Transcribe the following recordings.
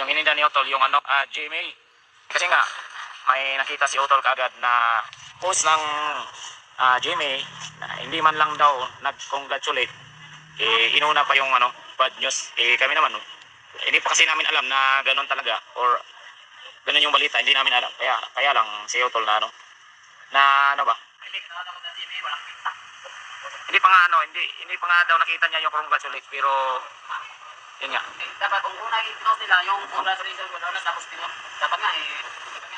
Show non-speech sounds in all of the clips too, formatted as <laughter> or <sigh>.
Yung ininda ni Otol, yung ano, ah, GMA. Kasi nga, may nakita si Otol kaagad na post ng ah, GMA na hindi man lang daw nag-congratulate. Eh, inuna pa yung ano, bad news. Eh, kami naman, eh, hindi pa kasi namin alam na ganun talaga or ganun yung balita, hindi namin alam. Kaya, kaya lang si Otol na ano, na ano ba? Hindi pa nga ano, hindi hindi pa nga daw nakita niya yung congratulate pero yun nga. dapat kung una i-close nila yung congratulations mo doon tapos pino, dapat nga eh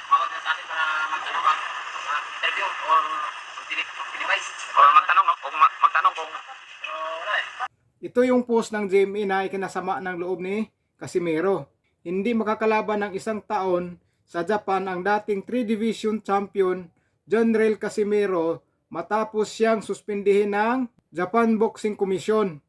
mawag na sa atin para magtanong ka uh, interview or device Or magtanong, no? Kung ma- magtanong kung wala eh Ito yung post ng GMA na ikinasama ng loob ni Casimiro. Hindi makakalaban ng isang taon sa Japan ang dating 3 Division Champion John Rail Casimiro matapos siyang suspindihin ng Japan Boxing Commission.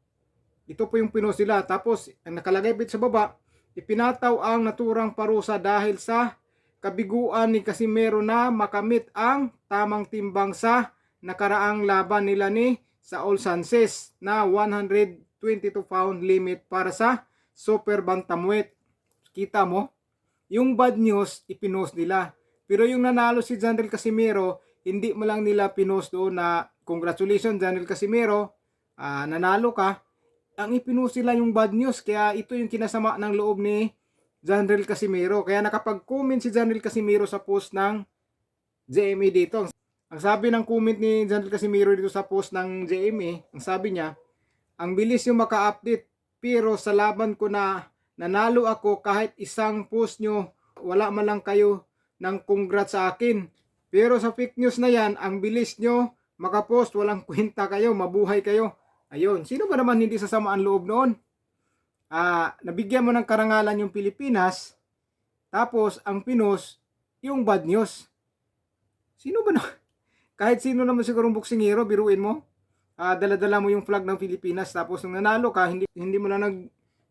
Ito po yung pinost nila. Tapos, ang nakalagay bit sa baba, ipinataw ang naturang parusa dahil sa kabiguan ni Casimiro na makamit ang tamang timbang sa nakaraang laban nila ni Saul Sanchez na 122 pound limit para sa super bantamweight. Kita mo? Yung bad news, ipinost nila. Pero yung nanalo si Janel Casimiro, hindi mo lang nila pinost doon na congratulations Janel Casimiro, ah, nanalo ka. Ang ipinost nila yung bad news, kaya ito yung kinasama ng loob ni Janel Casimiro. Kaya nakapag-comment si Janel Casimiro sa post ng JME dito. Ang sabi ng comment ni Janel Casimiro dito sa post ng JME, ang sabi niya, ang bilis yung maka-update, pero sa laban ko na nanalo ako kahit isang post nyo, wala man lang kayo ng congrats sa akin. Pero sa fake news na yan, ang bilis nyo makapost, walang <laughs> kwenta kayo, mabuhay kayo. Ayun, sino ba naman hindi sasama ang loob noon? Ah, nabigyan mo ng karangalan yung Pilipinas, tapos ang pinos, yung bad news. Sino ba na? <laughs> Kahit sino naman sigurong boxing hero, biruin mo. Ah, dala-dala mo yung flag ng Pilipinas, tapos nung nanalo ka, hindi, hindi mo na nag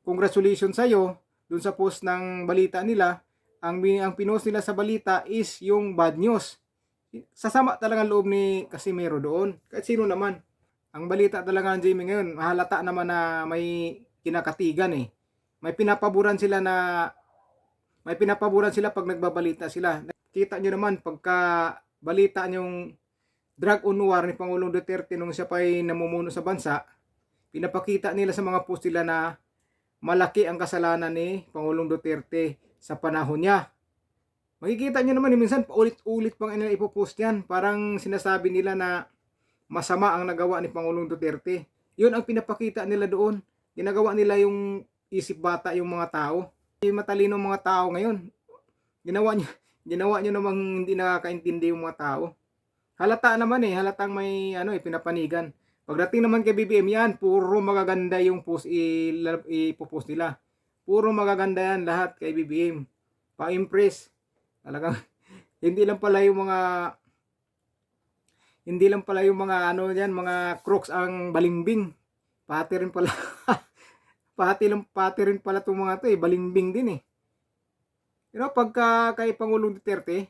congratulations sa'yo dun sa post ng balita nila. Ang, ang pinost nila sa balita is yung bad news. Sasama talaga loob ni Casimiro doon. Kahit sino naman. Ang balita talaga ng Jamie ngayon, mahalata naman na may kinakatigan eh. May pinapaboran sila na may pinapaboran sila pag nagbabalita sila. Kita nyo naman pagka balita yung drug on war ni Pangulong Duterte nung siya pa'y namumuno sa bansa, pinapakita nila sa mga post nila na malaki ang kasalanan ni Pangulong Duterte sa panahon niya. Makikita nyo naman, eh, minsan paulit-ulit pang nila ipopost yan. Parang sinasabi nila na masama ang nagawa ni Pangulong Duterte. Yun ang pinapakita nila doon. Ginagawa nila yung isip bata yung mga tao. Yung matalino mga tao ngayon. Ginawa nyo, <laughs> ginawa nyo namang hindi nakakaintindi yung mga tao. Halata naman eh, halatang may ano eh, pinapanigan. Pagdating naman kay BBM yan, puro magaganda yung post ipopost nila. Puro magaganda yan lahat kay BBM. Pa-impress. Talagang <laughs> hindi lang pala yung mga hindi lang pala yung mga ano yan, mga crooks ang balimbing. Pati rin pala <laughs> pati lang pati rin pala tong mga to eh, balimbing din eh. Pero pagka kay Pangulong Duterte,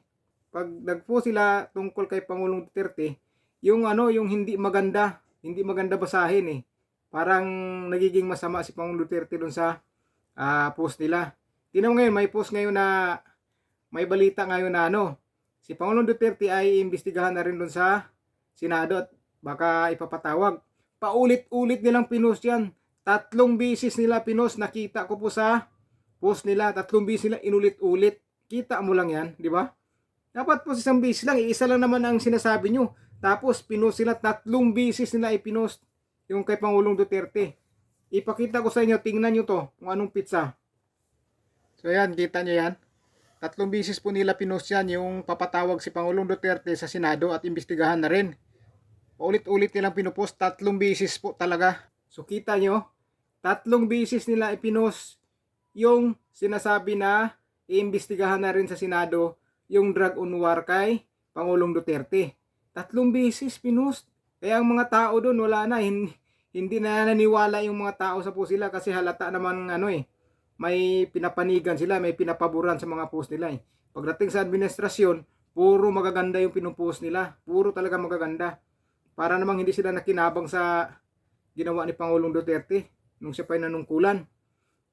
pag nagpo sila tungkol kay Pangulong Duterte, yung ano, yung hindi maganda, hindi maganda basahin eh. Parang nagiging masama si Pangulong Duterte dun sa ah, post nila. Tingnan mo ngayon, may post ngayon na may balita ngayon na ano, si Pangulong Duterte ay imbestigahan na rin dun sa Senado baka ipapatawag. Paulit-ulit nilang pinost yan. Tatlong bisis nila pinost. Nakita ko po sa post nila. Tatlong bisis nila inulit-ulit. Kita mo lang yan, di ba? Dapat po isang bisis lang. Iisa lang naman ang sinasabi nyo. Tapos pinost sila. Tatlong bisis nila ipinost. Yung kay Pangulong Duterte. Ipakita ko sa inyo. Tingnan nyo to. Kung anong pizza. So yan, kita nyo yan. Tatlong bisis po nila pinost yan yung papatawag si Pangulong Duterte sa Senado at imbestigahan na rin. Paulit-ulit nilang pinupost, tatlong bisis po talaga. So kita nyo, tatlong bisis nila ipinost yung sinasabi na iimbestigahan na rin sa Senado yung drug on war kay Pangulong Duterte. Tatlong bisis pinost. Kaya ang mga tao doon wala na, hin- hindi na naniwala yung mga tao sa post sila kasi halata naman ano eh, may pinapanigan sila, may pinapaboran sa mga post nila eh. Pagdating sa administrasyon, puro magaganda yung pinupost nila. Puro talaga magaganda. Para namang hindi sila nakinabang sa ginawa ni Pangulong Duterte nung siya pa'y nanungkulan.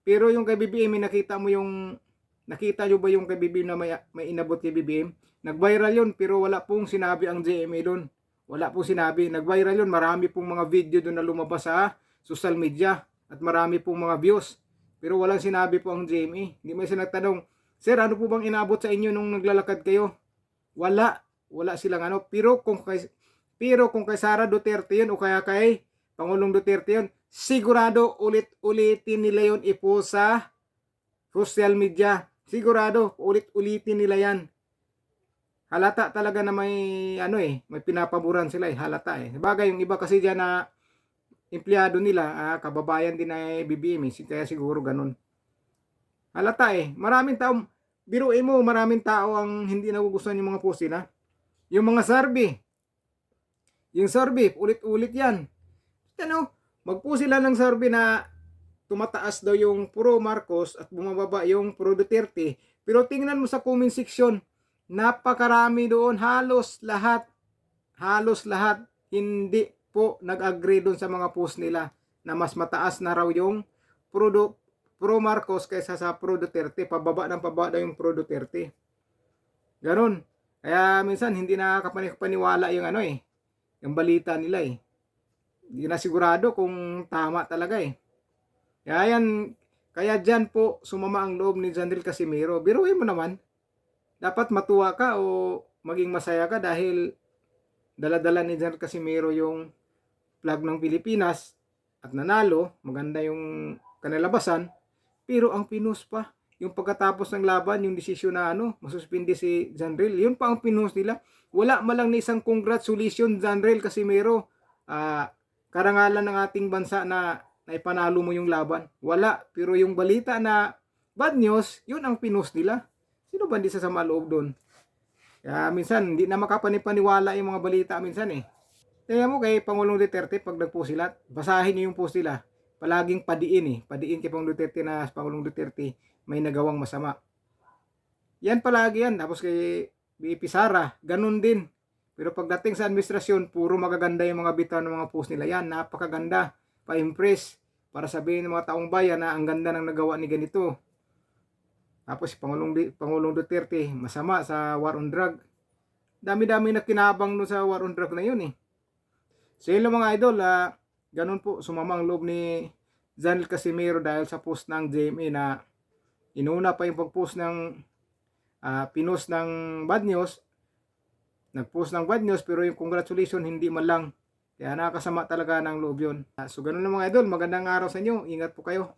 Pero yung kay BBM, may nakita mo yung nakita nyo ba yung kay BBM na may, may inabot kay BBM? Nag-viral yun pero wala pong sinabi ang GMA doon. Wala pong sinabi. Nag-viral yun. Marami pong mga video doon na lumabas sa social media at marami pong mga views. Pero walang sinabi po ang GMA. Hindi mo siya nagtanong, Sir, ano po bang inabot sa inyo nung naglalakad kayo? Wala. Wala silang ano. Pero kung pero kung kay Sara Duterte yun o kaya kay Pangulong Duterte yun, sigurado ulit-ulitin nila yun ipo sa social media. Sigurado, ulit-ulitin nila yan. Halata talaga na may ano eh, may pinapaboran sila eh, halata eh. Bagay yung iba kasi diyan na empleyado nila, ah, kababayan din na BBM eh, kaya siguro ganun. Halata eh, maraming tao, biruin mo, maraming tao ang hindi nagugustuhan yung mga post nila. Yung mga survey, yung survey, ulit-ulit yan. Ano, magpo sila ng survey na tumataas daw yung pro Marcos at bumababa yung pro Duterte. Pero tingnan mo sa comment section, napakarami doon, halos lahat, halos lahat, hindi po nag-agree doon sa mga post nila na mas mataas na raw yung pro, pro Marcos kaysa sa pro Duterte. Pababa ng pababa daw yung pro Duterte. Ganon. Kaya minsan hindi nakakapaniwala yung ano eh, yung balita nila eh. Hindi na sigurado kung tama talaga eh. Kaya yan, kaya dyan po sumama ang loob ni Janril Casimiro. Biruin mo naman, dapat matuwa ka o maging masaya ka dahil daladala ni Janril Casimiro yung flag ng Pilipinas at nanalo, maganda yung kanalabasan, pero ang pinus pa, yung pagkatapos ng laban, yung desisyon na ano, masuspindi si Janril, yun pa ang pinus nila. Wala malang na isang congratulations Janril Casimiro. Ah, karangalan ng ating bansa na na ipanalo mo yung laban. Wala. Pero yung balita na bad news, yun ang pinost nila. Sino ba hindi sasama loob doon? Kaya minsan, hindi na makapanipaniwala yung mga balita minsan eh. Kaya mo kay Pangulong Duterte, pag nagpo sila, basahin niyo yung post nila. Palaging padiin eh. Padiin kay Pangulong Duterte na Pangulong Duterte may nagawang masama. Yan palagi yan. Tapos kay BP Sara, ganun din. Pero pagdating sa administrasyon, puro magaganda yung mga bitaw ng mga post nila. Yan, napakaganda pa-impress para sabihin ng mga taong bayan na ang ganda ng nagawa ni ganito. Tapos si Pangulong, Pangulong Duterte, masama sa war on drug. Dami-dami na kinabang no sa war on drug na yun eh. So yun lang mga idol, ah, ganun po sumamang loob ni Zanel Casimiro dahil sa post ng JMA na inuna pa yung pag-post ng ah, pinost ng bad news. Nag-post ng bad news pero yung congratulations hindi man lang kaya nakakasama talaga ng loob yun. Ah, So ganun lang mga idol, magandang araw sa inyo. Ingat po kayo.